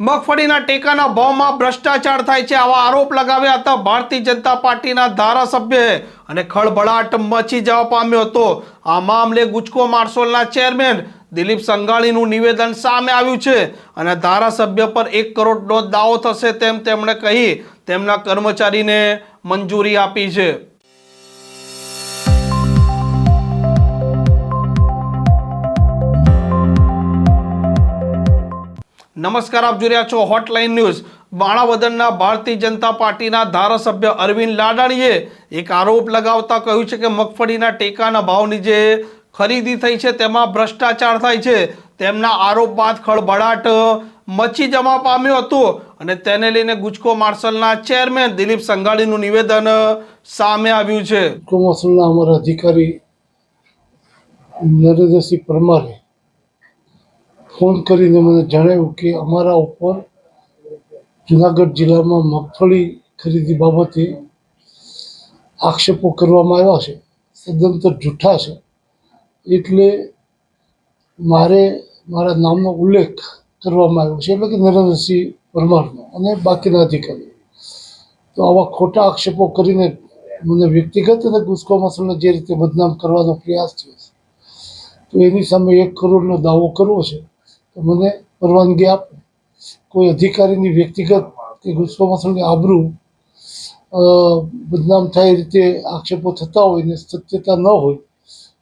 મગફળીના ટેકાના ભાવમાં ભ્રષ્ટાચાર થાય છે. આવા આરોપ લગાવ્યા હતા ભારતીય જનતા પાર્ટીના ધારાસભ્યએ અને ખળભળાટ મચી જવા પામ્યો હતો. આ મામલે ગુજકો માર્શોલના ચેરમેન દિલીપ સંઘાણીનું નિવેદન સામે આવ્યું છે અને ધારાસભ્ય પર એક કરોડનો દાવો થશે તેમ તેમણે કહી તેમના કર્મચારીને મંજૂરી આપી છે. નમસ્કાર, આપ જોઈ રહ્યા છો હોટલાઇન ન્યૂઝ બાળાવદનના ભારતીય જનતા પાર્ટીના ધારાસભ્ય અરવિંદ લાડાણીએ એક આરોપ લગાવતા કહ્યું છે કે મગફળીના ટેકાના ભાવની જે ખરીદી થઈ છે તેમાં ભ્રષ્ટાચાર થાય છે. તેમના આરોપ બાદ ખળભળાટ મચી જવા પામ્યો હતો અને તેને લઈને ગુજકો માર્શલના ચેરમેન દિલીપ સંઘાણીનું નિવેદન સામે આવ્યું છે. કમર્શિયલના અમારા અધિકારી નરેન્દ્રસિંહ પરમારે ફોન કરીને મને જણાવ્યું કે અમારા ઉપર જુનાગઢ જિલ્લામાં મગફળી ખરીદી બાબતે આક્ષેપો કરવામાં આવ્યા છે, સદંતર જૂઠા છે. એટલે મારે, મારા નામનો ઉલ્લેખ કરવામાં આવ્યો છે, એટલે કે નરેન્દ્રસિંહ પરમારનો અને બાકીના અધિકારીઓ. તો આવા ખોટા આક્ષેપો કરીને મને વ્યક્તિગત અને ગુસ્કો મસલને જે રીતે બદનામ કરવાનો પ્રયાસ થયો છે, તો એની સામે એક કરોડનો દાવો કરવો છે. તો મને પરવાનગી આપો. કોઈ અધિકારીની વ્યક્તિગત કે ગુસ્સોમાં આબરૂ બદનામ થાય એ રીતે આક્ષેપો થતા હોય ને સત્યતા ન હોય,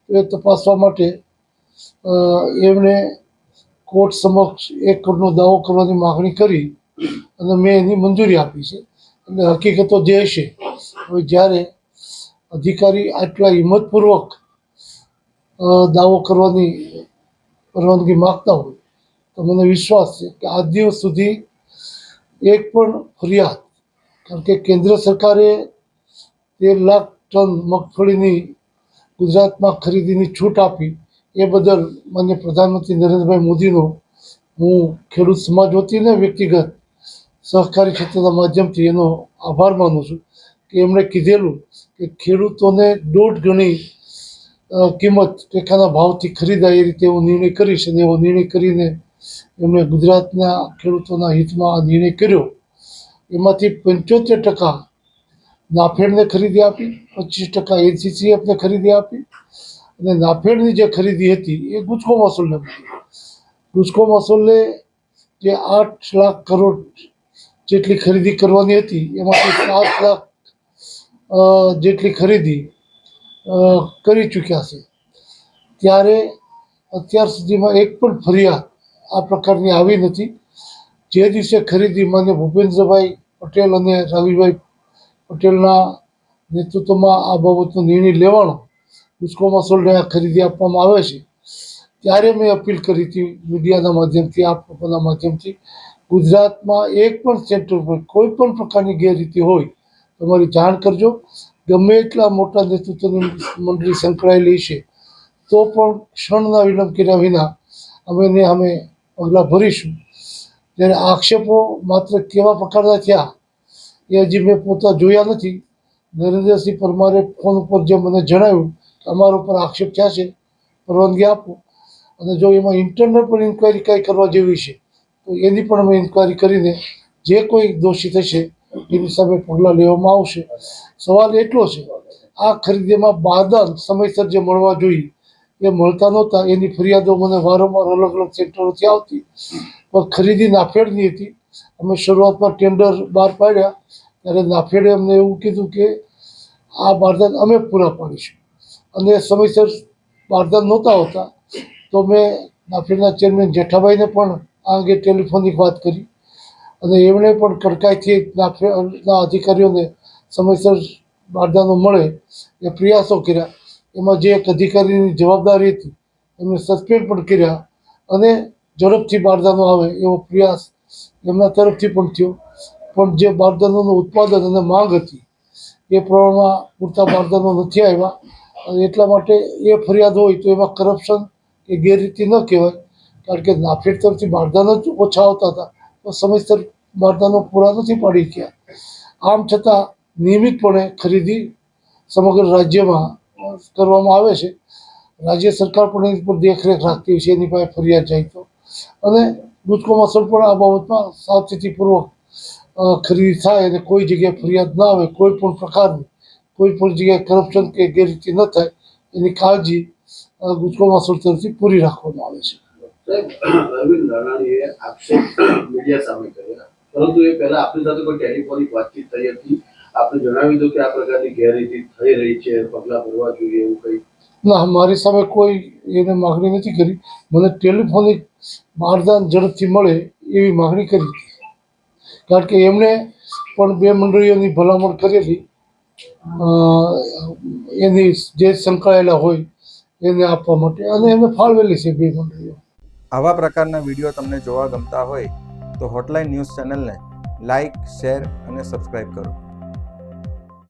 તો એ તપાસવા માટે એમણે કોર્ટ સમક્ષ એક કરોડનો દાવો કરવાની માગણી કરી અને મેં એની મંજૂરી આપી છે. એટલે હકીકતો જે હશે હવે જ્યારે અધિકારી આટલા હિંમતપૂર્વક દાવો કરવાની પરવાનગી માગતા હોય તો મને વિશ્વાસ છે કે આજ દિવસ સુધી એક પણ ફરિયાદ, કારણ કે કેન્દ્ર સરકારે તેર લાખ ટન મગફળીની ગુજરાતમાં ખરીદીની છૂટ આપી. એ બદલ માન્ય પ્રધાનમંત્રી નરેન્દ્રભાઈ મોદીનો હું ખેડૂત સમાજ વતીને વ્યક્તિગત સહકારી ક્ષેત્રના માધ્યમથી એનો આભાર માનું છું કે એમણે કીધેલું કે ખેડૂતોને દોઢ ગણી કિંમત ટેકાના ભાવથી ખરીદાય એ રીતે એવો નિર્ણય કરીશ અને એવો નિર્ણય કરીને એમણે ગુજરાતના ખેડૂતોના હિતમાં આ નિર્ણય કર્યો. એમાંથી પંચોતેર ટકા નાફેડને ખરીદી આપી, પચીસ ટકા એનસીસીએફને ખરીદી આપી અને નાફેડની જે ખરીદી હતી એ ગુજકો મસૂલને ગુજકો મસૂલને જે આઠ લાખ કરોડ જેટલી ખરીદી કરવાની હતી, એમાંથી સાત લાખ જેટલી ખરીદી કરી ચૂક્યા છે. ત્યારે અત્યાર સુધીમાં એક પણ ફરિયાદ આ પ્રકારની આવી નથી. જે દિવસે ખરીદી માન્ય ભૂપેન્દ્રભાઈ પટેલ અને રવિભાઈ પટેલના નેતૃત્વમાં આ બાબતનો નિર્ણય લેવાનો ગુસ્કો મસોલને આ ખરીદી આપવામાં આવે છે, ત્યારે મેં અપીલ કરી હતી મીડિયાના માધ્યમથી આપ લોકોના માધ્યમથી. ગુજરાતમાં એક પણ સેન્ટર પર કોઈ પણ પ્રકારની ગેરરીતિ હોય, તમારી જાણ કરજો. ગમે એટલા મોટા નેતૃત્વની મંડળી સંકળાયેલી છે, તો પણ ક્ષણના વિલંબ કર્યા વિના અમે અમે પગલાં ભરીશું. જ્યારે આક્ષેપો માત્ર કેવા પ્રકારના થયા એ હજી મેં પોતા જોયા નથી. નરેન્દ્રસિંહ પરમારે ફોન ઉપર જે મને જણાવ્યું કે અમારા ઉપર આક્ષેપ થયા છે, પરવાનગી આપો. અને જો એમાં ઇન્ટરનલ પણ ઇન્કવાયરી કાંઈ કરવા જેવી છે, તો એની પણ અમે ઇન્કવાયરી કરીને જે કોઈ દોષી થશે એની સામે પગલાં લેવામાં આવશે. સવાલ એટલો છે, આ ખરીદીમાં બાદલ સમયસર જે મળવા જોઈએ એ મળતા નહોતા, એની ફરિયાદો મને વારંવાર અલગ અલગ સેક્ટરોથી આવતી. પણ ખરીદી નાફેડની હતી. અમે શરૂઆતમાં ટેન્ડર બહાર પાડ્યા. ત્યારે નાફેડે અમને એવું કીધું કે આ બારદાન અમે પૂરા પાડીશું. અને સમયસર બારદાન નહોતા હોતા, તો મેં નાફેડના ચેરમેન જેઠાભાઈને પણ આ અંગે ટેલિફોનિક વાત કરી. અને એમણે પણ કડકાઈથી નાફેડના અધિકારીઓને સમયસર બારદાનો મળે એ પ્રયાસો કર્યા. એમાં જે એક અધિકારીની જવાબદારી હતી, એમને સસ્પેન્ડ પણ કર્યા અને ઝડપથી બારદાનો આવે એવો પ્રયાસ એમના તરફથી પણ થયો. પણ જે બારદાનોનું ઉત્પાદન અને માંગ હતી, એ પ્રમાણમાં પૂરતા બારદાનો નથી આવ્યા. અને એટલા માટે એ ફરિયાદ હોય તો એમાં કરપ્શન કે ગેરરીતિ ન કહેવાય, કારણ કે નાફેડ તરફથી બારદાનો જ ઓછા આવતા હતા. તો સમયસર બારદાનો પૂરા નથી પાડી ગયા આમ છતાં નિયમિતપણે ખરીદી સમગ્ર રાજ્યમાં કરવામાં આવે છે. રાજ્ય સરકાર પણ એની પર દેખરેખ રાખતી હોય છે એની પાસે ફરિયાદ જાય તો. અને ગુજકોમાં સર પણ આ બાબતમાં સાવચેતીપૂર્વક ખરીદી થાય અને કોઈ જગ્યાએ ફરિયાદ ના આવે કોઈ પણ પ્રકારની કોઈ પણ જગ્યાએ કરપ્શન કે ગેરરીતિ ન થાય એની કાળજી અ, ગુજકોમાં તરફથી પૂરી રાખવામાં આવે છે. અરવિંદ રાણાણીએ આક્ષેપ મીડિયા સામે કર્યા. પરંતુ એ પહેલા આપણી સાથે કોઈ ટેલિફોનિક વાતચીત થઈ હતી. આપણે જણાવી દો કે આ પ્રકારની ગેરરીતિ થઈ રહી છે પગલાં ભરવા જોઈએ એવું કંઈ? ના મારી સામે કોઈ એને માગણી નથી કરી. મને ટેલિફોનિક મારદાન ઝડપથી મળે એવી માગણી કરી. હતી કારણ કે એમણે પણ બે મંડળીઓની ભલામણ કરેલી એની જે સંકળાયેલા હોય એને આપવા માટે. અને એને ફાળવેલી છે બે મંડળીઓ. આવા પ્રકારના વીડિયો તમને જોવા ગમતા હોય તો હોટલાઇન ન્યૂઝ ચેનલને લાઇક શેર અને સબસ્ક્રાઇબ કરો.